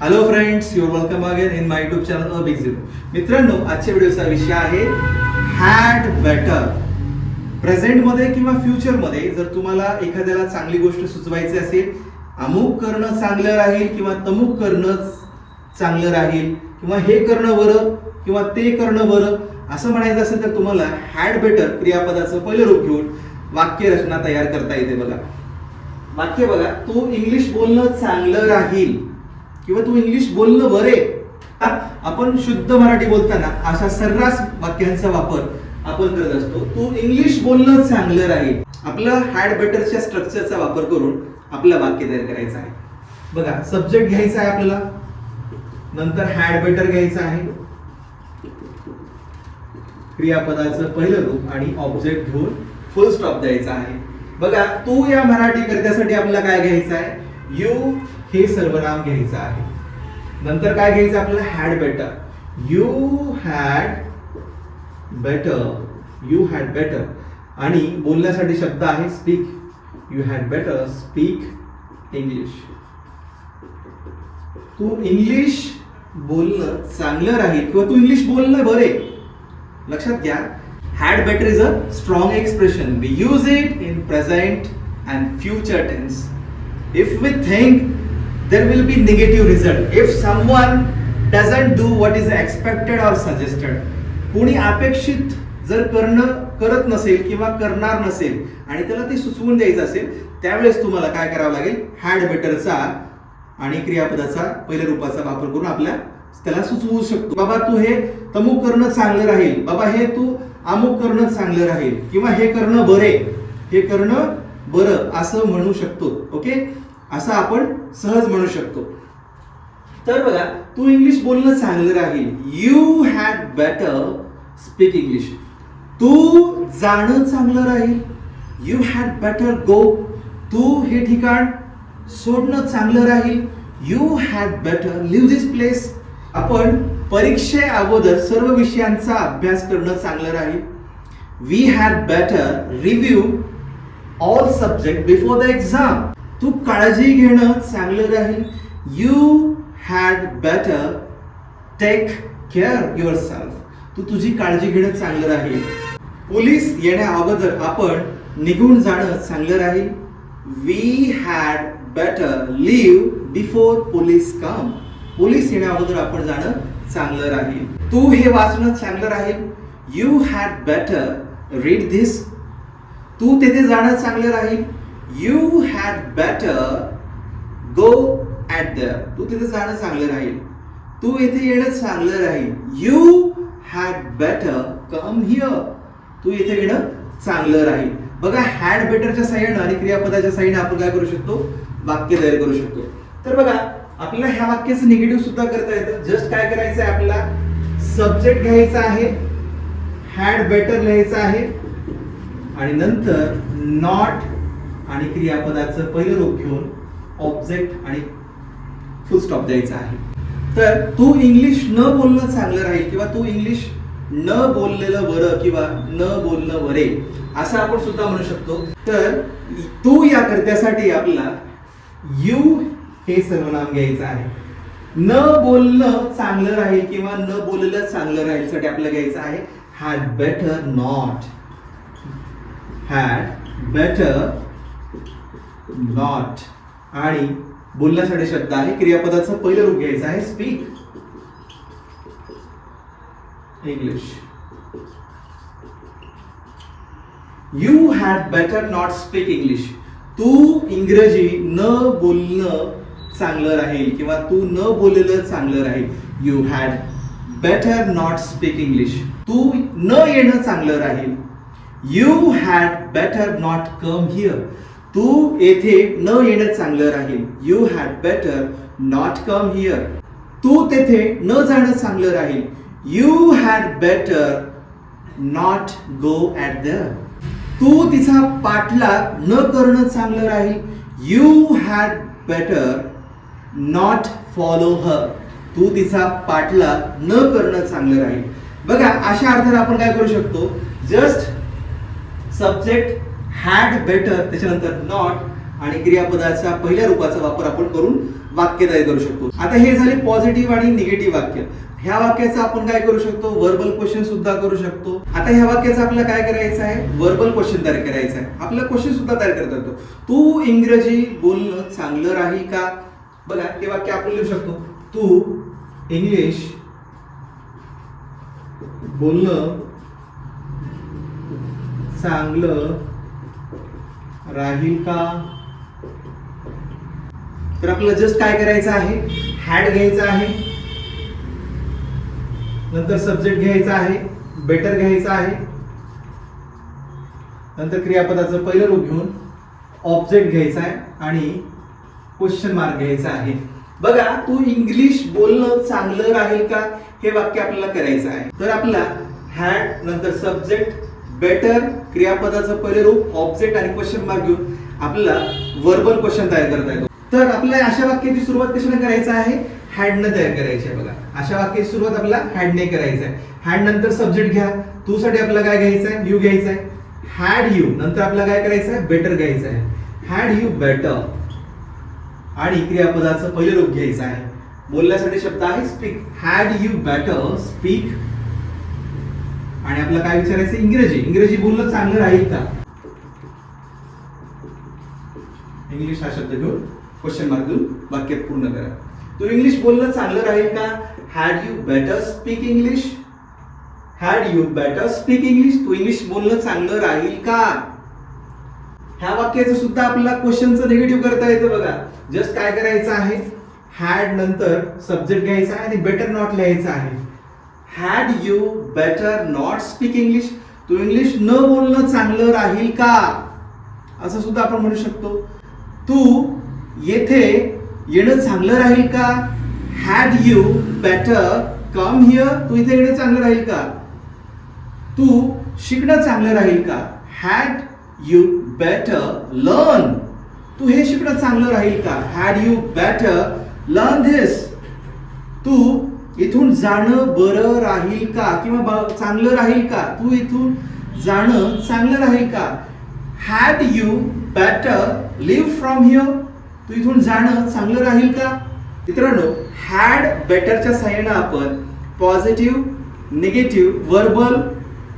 Hello friends your welcome again in my YouTube channel a big zero मित्रांनो आजच्या व्हिडिओचा विषय आहे हॅड बेटर प्रेझेंटमध्ये किंवा फ्युचरमध्ये जर तुम्हाला एखाद्याला चांगली गोष्ट सुचवायची असेल अमुक करणं चांगलं राहील किंवा तमुक करणं चांगलं राहील किंवा हे करणं बरं किंवा ते करणं बरं असं म्हणायचं असेल तर तुम्हाला हॅड बेटर क्रियापदाचं पहिलं रूप घेऊन वाक्यरचना तयार करता येते बघा. वाक्य बघा तू इंग्लिश बोलणं चांगलं राहील. किंवा तू इंग्लिश बोलणं बरे. आपण शुद्ध मराठी बोलताना अशा सर्रास वाक्यांचा वापर आपण करत असतो. तू इंग्लिश बोलणं चांगलं राहील. आपलं हॅड बेटरच्या स्ट्रक्चरचा वापर करून आपलं वाक्य तयार करायचं आहे. बघा सब्जेक्ट घ्यायचा आहे आपल्याला. नंतर हॅड बेटर घ्यायचं आहे. क्रियापदाचं पहिलं रूप आणि ऑब्जेक्ट घेऊन फुल स्टॉप द्यायचा आहे. बघा तू या मराठी करत्यासाठी आपल्याला काय घ्यायचं आहे? यू हे सर्वनाम घ्यायचं आहे. नंतर काय घ्यायचं आपल्याला? Had better you had better you had better आणि बोलण्यासाठी शब्द आहे speak you had better speak English Tu English बोलणं चांगलं राहील किंवा तू इंग्लिश बोलणं बरे? लक्षात घ्या. Had better is a strong expression we use it in present and future tense if we think there will be negative result if someone doesn't do what is expected or suggested कोणी अपेक्षित जर करणं करत नसेल किंवा करणार नसेल आणि त्याला ते सुचवून द्यायचं असेल त्यावेळेस तुम्हाला काय करावं लागेल? हॅड बेटरचा आणि क्रियापदाचा पहिल्या रूपाचा वापर करून आपल्या त्याला सुचवू शकतो. बाबा तू हे तमुक करणं चांगलं राहील. बाबा हे तू अमुक करणं चांगलं राहील. किंवा हे करणं बरे. हे करणं बरं असं म्हणू शकतो. ओके असं आपण सहज म्हणू शकतो. तर बघा तू इंग्लिश बोलणं चांगलं राहील. You had better speak English तू जाणं चांगलं राहील. यू हॅड बेटर गो तू हे ठिकाण सोडणं चांगलं राहील. You had better leave this place आपण परीक्षे अगोदर सर्व विषयांचा अभ्यास करणं चांगलं राहील. We had better review all subject before the exam तू काळजी घेणं चांगलं राहील. You had better take care yourself तू तुझी काळजी घेणं चांगलं राहील. पोलीस येण्या अगोदर आपण निघून जाणं चांगलं राहील. We had better leave before police come police येण्या अगोदर आपण जाणं चांगलं राहील. तू हे वाचणं चांगलं राहील. You had better read this तू तेथे जाणं चांगलं राहील. You had better go at the तू तिथे जाणं चांगलं राहील. तू इथे येणं चांगलं राहील. You had better come here तू इथे येणं चांगलं राहील. बघा हॅड बेटरच्या साह्यानं आणि क्रियापदाच्या साह्यानं आपण काय करू शकतो? वाक्य तयार करू शकतो. तर बघा आपल्याला ह्या वाक्याचं निगेटिव्ह सुद्धा करता येतं. जस्ट काय करायचं आहे आपल्याला? सब्जेक्ट घ्यायचा आहे. हॅड बेटर लिहायचं आहे. आणि नंतर नॉट आणि क्रियापदाचं पहिलं रूप घेऊन ऑब्जेक्ट आणि फुल स्टॉप द्यायचा आहे. तर तू इंग्लिश न बोलणं चांगलं राहील किंवा तू इंग्लिश न बोललेलं बरं किंवा न बोलणं बरे असं आपण सुद्धा म्हणू शकतो. तर तू या कर्त्यासाठी आपला यू हे सर्वनाम घ्यायचं आहे. न बोलणं चांगलं राहील किंवा न बोललेलं चांगलं राहील साठी आपल्याला घ्यायचं आहे. Had better not had better not आणि बोलण्यासाठी शब्द आहे. क्रियापदाचं पहिलं रूप घ्यायचं आहे. Speak English you had better not speak English तू इंग्रजी न बोलणं चांगलं राहील किंवा तू न बोललेलं चांगलं राहील. You had better not speak English तू न येणं चांगलं राहील. You had better not come here तू येथे न येणं चांगलं राहील. You had better not come here तू तेथे न जाणं चांगलं राहील. You had better not go at the तू तिचा पाठलाग न करणं चांगलं राहील. You had better not follow her तू तिचा पाठलाग न करणं चांगलं राहील. बघा अशा अर्थात आपण काय करू शकतो? जस्ट सब्जेक्ट हॅड बेटर त्याच्यानंतर नॉट आणि क्रियापदाच्या पहिल्या रूपाचा वापर आपण करून वाक्य तयार करू शकतो. आता हे झाले पॉझिटिव्ह आणि निगेटिव्ह वाक्य. ह्या वाक्याचं आपण काय करू शकतो? वर्बल क्वेश्चन सुद्धा करू शकतो. आता ह्या वाक्याचं आपल्याला काय करायचं आहे? वर्बल क्वेश्चन तयार करायचं आहे. आपल्याला क्वेश्चन सुद्धा तयार करता येतो. तू इंग्रजी बोलणं चांगलं राही का? बघा ते वाक्य आपण लिहू शकतो. तू इंग्लिश बोलणं चांगलं राहील का? तर आपल्याला जस्ट काय करायचं आहे? हॅड घ्यायचं आहे. नंतर सब्जेक्ट घ्यायचा आहे. बेटर घ्यायचा आहे. नंतर क्रियापदाचं पहिलं रूप घेऊन ऑब्जेक्ट घ्यायचा आहे आणि क्वेश्चन मार्क घ्यायचा आहे. बघा तू इंग्लिश बोलणं चांगलं राहील का? हे वाक्य आपल्याला करायचं आहे. तर आपला हॅड नंतर सब्जेक्ट बेटर क्रियापदाचं पहिले रूप ऑब्जेक्ट आणि क्वेश्चन मार्क घेऊन आपल्याला वर्बल क्वेश्चन तयार करता येतो. तर आपल्याला अशा वाक्याची सुरुवात कशाने करायचं आहे? हॅडनं तयार करायची आहे बघा. अशा वाक्याची सुरुवात आपल्याला हॅडने करायचं आहे. हॅड नंतर सब्जेक्ट घ्या. तू साठी आपल्याला काय घ्यायचं आहे? यू घ्यायचं आहे. हॅड यू नंतर आपल्याला काय करायचं आहे? बेटर घ्यायचं आहे. हॅड यू बेटर आणि क्रियापदाचं पहिले रूप घ्यायचं आहे. बोलण्यासाठी शब्द आहे speak had you better speak आणि आपलं काय विचारायचं? इंग्रजी. इंग्रजी बोलणं चांगलं राहील का? इंग्लिश हा शब्द घेऊन क्वेश्चन मार्क देऊन वाक्य पूर्ण करा. तू इंग्लिश बोलणं चांगलं राहील का? Had you better speak English had you better speak English Tu English बोलणं चांगलं राहील का? ह्या वाक्याचं सुद्धा आपल्याला क्वेश्चनचं निगेटिव्ह करता येतं बघा. जस्ट काय करायचं आहे? हॅड नंतर सब्जेक्ट घ्यायचा आहे आणि बेटर नॉट लिहायचं आहे. Had you better not speak English Tu English न बोलणं चांगलं राहील का? असं सुद्धा आपण म्हणू शकतो. तू येथे येणं चांगलं राहील का? Had you better come here तू इथे येणं चांगलं राहील का? तू शिकणं चांगलं राहील का? हॅड यू बेटर लर्न तू हे शिकणं चांगलं राहील का? Had you better learn this तू इथून जाणं बरं राहील का? किंवा चांगलं राहील का? तू इथून जाणं चांगलं राहील का? Had you better leave from here तू इथून जाणं चांगलं राहील का? मित्रांनो हॅड बेटरच्या साह्यानं आपण positive negative verbal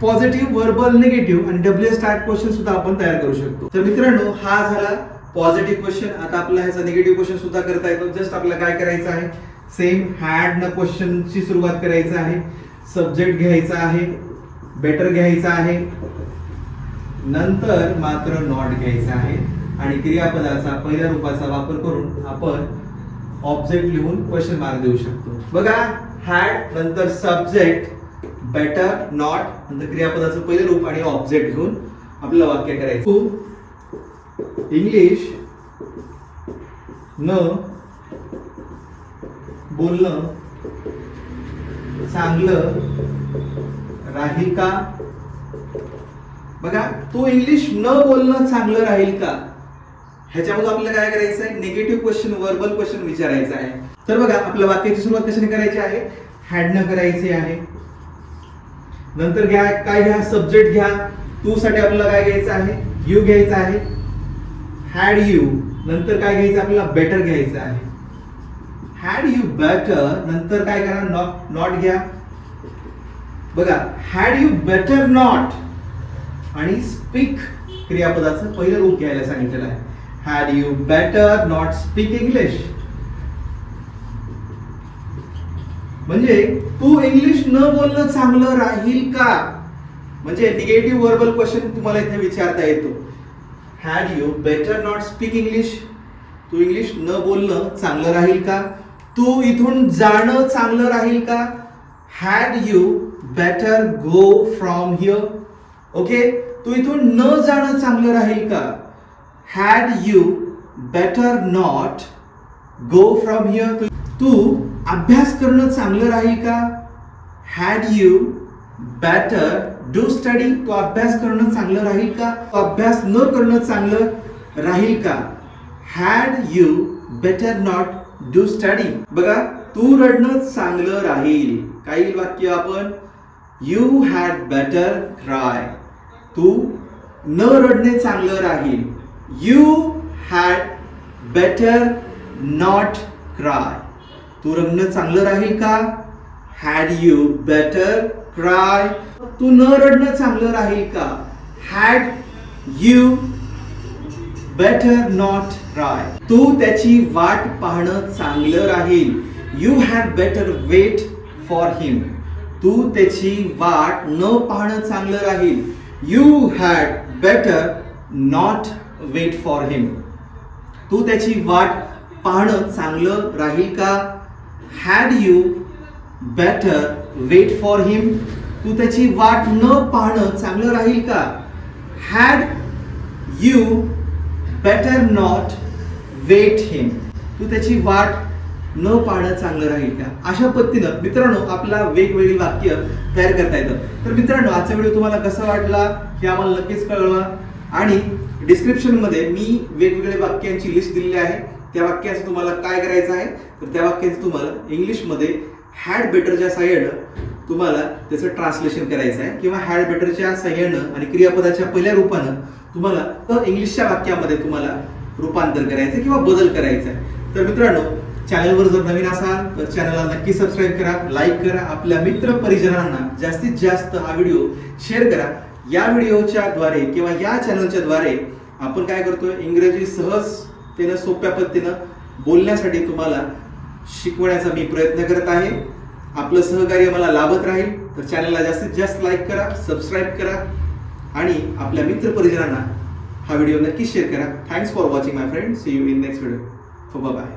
positive verbal negative आणि डब्ल्यू स्टार्ट क्वेश्चन सुद्धा आपण तयार करू शकतो. तर मित्रांनो हा झाला पॉझिटिव्ह क्वेश्चन आता आपला ह्याचा निगेटिव्ह क्वेश्चन सुद्धा करता येतो. जस्ट आपल्याला काय करायचं आहे? सेम हॅड न क्वेश्चनची सुरुवात करायचं आहे. सब्जेक्ट घ्यायचा आहे. बेटर घ्यायचा आहे. नंतर मात्र नॉट घ्यायचा आहे. आणि क्रियापदाचा पहिल्या रूपाचा वापर करून आपण ऑब्जेक्ट लिहून क्वेश्चन मार्क देऊ शकतो. बघा हॅड नंतर सब्जेक्ट बेटर नॉट नंतर क्रियापदाचं पहिलं रूप आणि ऑब्जेक्ट घेऊन आपलं वाक्य करायचं. इंग्लिश न बोलणं चांगलं राहील का? बघा तू इंग्लिश न बोलणं चांगलं राहील का? ह्याच्यामध्ये आपल्याला काय करायचं आहे? निगेटिव्ह क्वेश्चन वर्बल क्वेश्चन विचारायचं आहे. तर बघा आपल्या वाक्याची सुरुवात कशाने करायची आहे? हॅडनं करायची आहे. नंतर घ्या काय घ्या? सब्जेक्ट घ्या. तू साठी आपल्याला काय घ्यायचं आहे? यू घ्यायचं आहे. हॅड यू नंतर काय घ्यायचं? आपल्याला बेटर घ्यायचं आहे. हॅड यू बेटर नंतर काय करा? नॉट नॉट घ्या. बघा हॅड यू बेटर नॉट आणि स्पीक क्रियापदाचं पहिलं रूप घ्यायला सांगितलेलं आहे. Had you better not speak English म्हणजे तू इंग्लिश न बोलणं चांगलं राहील का? म्हणजे निगेटिव्ह वर्बल क्वेश्चन तुम्हाला इथे विचारता येतो. Had you better not speak English Tu English न बोलणं चांगलं राहील का? तू इथून जाणं चांगलं राहील का? Had you better go from here okay तू इथून न जाणं चांगलं राहील का? Had you better not go from here तू अभ्यास करणं चांगलं राहील का? Had you better do study तो अभ्यास करणं चांगलं राहील का? तो अभ्यास न करणं चांगलं राहील का? Had you better not do study बघा तू रडणं चांगलं राहील. काही वाक्य आपण यू हॅड बेटर क्राय तू न रडणे चांगलं राहील. You had better not cry तू रडणं चांगलं राहील का? हॅड यू बेटर क्राय तू न रडणं चांगलं राहील का? Had you better not try तू त्याची वाट पाहणं चांगलं राहील. You had better wait for him तू त्याची वाट न पाहणं चांगलं राहील. You had better not wait for him तू त्याची वाट पाहणं चांगलं राहील का? Had you better wait for him तू त्याची वाट न पाहणं चांगलं राहील का? Had you better not wait him तू त्याची वाट न पाहणं चांगलं राहील का? अशा पद्धतीनं मित्रांनो आपला वेगवेगळी वाक्य तयार करता येतं. तर मित्रांनो आजचा व्हिडिओ तुम्हाला कसा वाटला हे आम्हाला नक्कीच कळवा. आणि डिस्क्रिप्शनमध्ये मी वेगवेगळ्या वाक्यांची लिस्ट दिलेली आहे. त्या वाक्याचं तुम्हाला काय करायचं आहे? तर त्या वाक्याचं तुम्हाला इंग्लिशमध्ये हॅड बेटरच्या साह्यानं तुम्हाला त्याचं ट्रान्सलेशन करायचं आहे. किंवा हॅड बेटरच्या साह्यानं आणि क्रियापदाच्या पहिल्या रूपानं तुम्हाला तर इंग्लिशच्या वाक्यामध्ये तुम्हाला रूपांतर करायचं किंवा बदल करायचा आहे तर मित्रांनो चॅनलवर जर नवीन असाल तर चॅनलला नक्की सबस्क्राईब करा लाईक करा. आपल्या मित्र परिजनांना जास्तीत जास्त हा व्हिडिओ शेअर करा. या व्हिडिओच्या द्वारे किंवा या चॅनलच्या द्वारे आपण काय करतोय? इंग्रजी सहजतेनं सोप्या पद्धतीनं बोलण्यासाठी तुम्हाला शिकवण्याचा मी प्रयत्न करत आहे. आपलं सहकार्य मला लाभत राहील. तर चॅनलला जास्तीत जास्त लाईक करा सबस्क्राईब करा. आणि आपल्या मित्र परिजनांना हा व्हिडिओ नक्की शेअर करा. Thanks for watching my friend see you in next video bye